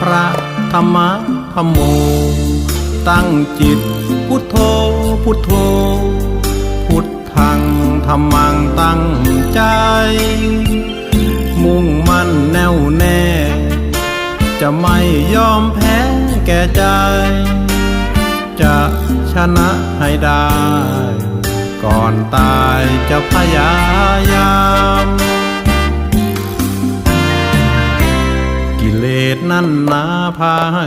พระธรรมะธรรมโม ตั้งจิตพุทโธพุทโธ พุทธังธรรมังตั้งใจ มุ่งมั่นแน่วแน่ จะไม่ยอมแพ้แก่ใจ จะชนะให้ได้ ก่อนตายจะพยายาม กิเลสนั่นนาพาให้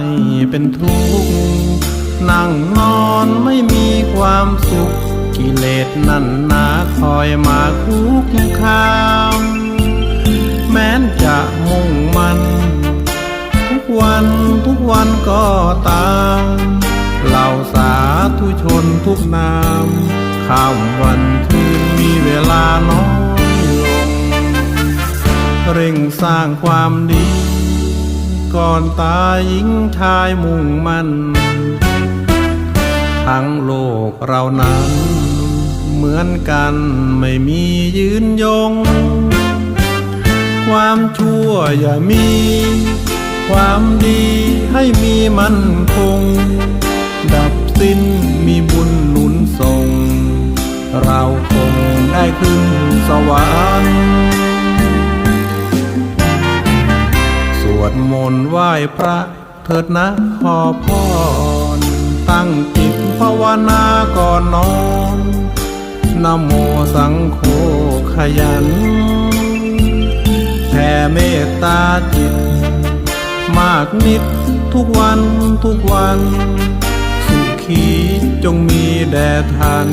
เป็นทุกข์นั่งนอนไม่มีความสุข กิเลสนั่นนาคอยมาคุกคาม แม้นจะมุ่งมัน ทุกวันทุกวันก็ตามเหล่าสาธุชนทุกนามข้ามวันคืนมีเวลาน้อยลง เร่งสร้างความดี ก่อนตายหญิงชายมุ่งมันทั้งโลกเรานั้น เหมือนกันไม่มียืนยง ความชั่วอย่ามี ความดีให้มีมั่นคง ดับสิ้นมีบุญหนุนส่ง เราคงได้ขึ้นสวรรค์ ดมนต์ไหว้พระเถิดนะขอพร ตั้งจิตภาวนาก่อนนอนนโมสังโฆขยันแผ่เมตตาจิต มากนิดทุกวันทุกวัน สุขีจงมีแด่ท่าน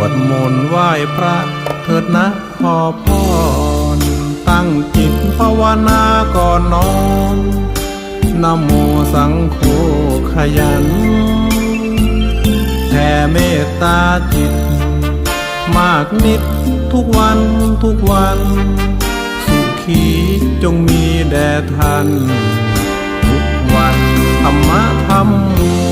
วดมนต์ไหว้พระเถิดนะขอพร ตั้งจิตภาวนาก่อนนอนนโมสังโฆขยันแผ่เมตตาจิต มากนิดทุกวันทุกวัน สุขีจงมีแด่ทันทุกวันธรรมะธรรมโม